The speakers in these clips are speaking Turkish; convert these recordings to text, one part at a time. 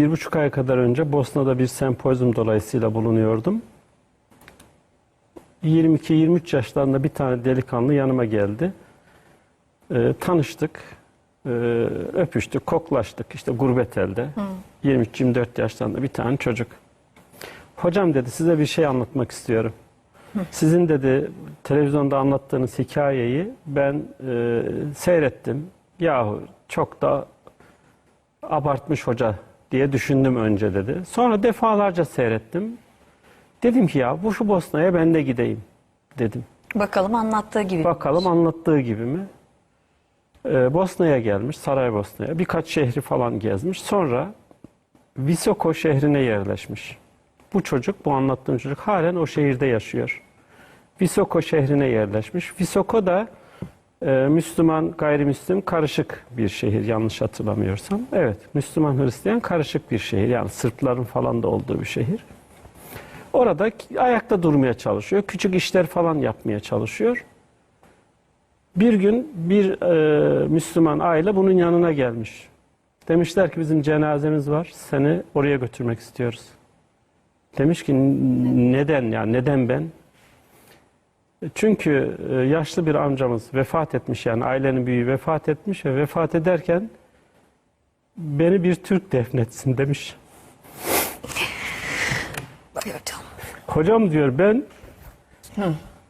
bir buçuk ay kadar önce Bosna'da bir sempozyum dolayısıyla bulunuyordum. 22-23 yaşlarında bir tane delikanlı yanıma geldi. Ee, tanıştık, ee, öpüştük, koklaştık işte gurbet elde. 23-24 yaşlarında bir tane çocuk. Hocam dedi size bir şey anlatmak istiyorum. Sizin dedi televizyonda anlattığınız hikayeyi ben e, seyrettim. Yahu çok da abartmış hoca diye düşündüm önce dedi. Sonra defalarca seyrettim. Dedim ki ya bu şu Bosna'ya ben de gideyim dedim. Bakalım anlattığı gibi. Bakalım anlattığı gibi mi? Ee, Bosna'ya gelmiş, Saraybosna'ya. Birkaç şehri falan gezmiş. Sonra Visoko şehrine yerleşmiş. Bu çocuk, bu anlattığım çocuk halen o şehirde yaşıyor. Visoko şehrine yerleşmiş. Visoko da e, Müslüman, gayrimüslim karışık bir şehir yanlış hatırlamıyorsam. Evet, Müslüman, Hristiyan karışık bir şehir. Yani Sırpların falan da olduğu bir şehir. Orada ayakta durmaya çalışıyor. Küçük işler falan yapmaya çalışıyor. Bir gün bir e, Müslüman aile bunun yanına gelmiş. Demişler ki bizim cenazemiz var. Seni oraya götürmek istiyoruz. Demiş ki neden ya neden ben? Çünkü e, yaşlı bir amcamız vefat etmiş yani ailenin büyüğü vefat etmiş ve vefat ederken beni bir Türk defnetsin demiş. Ay hocam. Diyor ben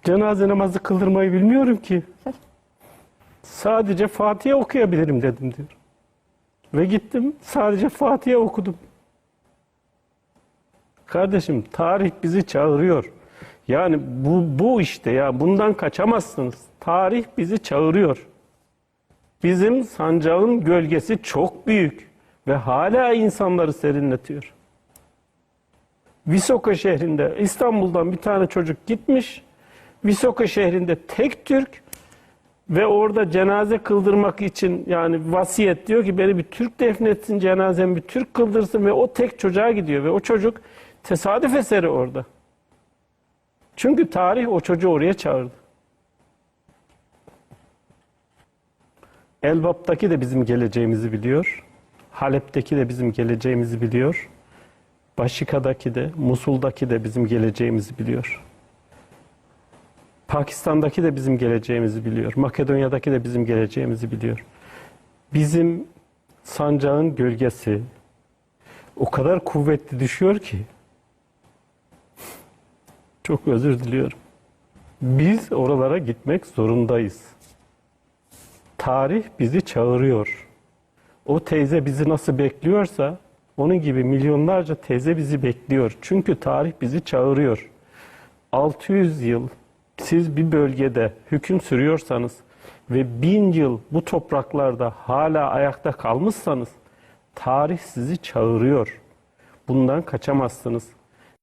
cenaze namazı kıldırmayı bilmiyorum ki. Sadece Fatiha okuyabilirim dedim diyor. Ve gittim sadece Fatiha okudum. Kardeşim tarih bizi çağırıyor. Yani bu, bu işte ya bundan kaçamazsınız. Tarih bizi çağırıyor. Bizim sancağın gölgesi çok büyük ve hala insanları serinletiyor. Visoka şehrinde İstanbul'dan bir tane çocuk gitmiş. Visoka şehrinde tek Türk ve orada cenaze kıldırmak için yani vasiyet diyor ki beni bir Türk defnetsin cenazemi bir Türk kıldırsın ve o tek çocuğa gidiyor ve o çocuk tesadüf eseri orada. Çünkü tarih o çocuğu oraya çağırdı. Elbap'taki de bizim geleceğimizi biliyor. Halep'teki de bizim geleceğimizi biliyor. Başika'daki de, Musul'daki de bizim geleceğimizi biliyor. Pakistan'daki de bizim geleceğimizi biliyor. Makedonya'daki de bizim geleceğimizi biliyor. Bizim sancağın gölgesi o kadar kuvvetli düşüyor ki çok özür diliyorum. Biz oralara gitmek zorundayız. Tarih bizi çağırıyor. O teyze bizi nasıl bekliyorsa onun gibi milyonlarca teyze bizi bekliyor. Çünkü tarih bizi çağırıyor. 600 yıl siz bir bölgede hüküm sürüyorsanız ve bin yıl bu topraklarda hala ayakta kalmışsanız tarih sizi çağırıyor. Bundan kaçamazsınız.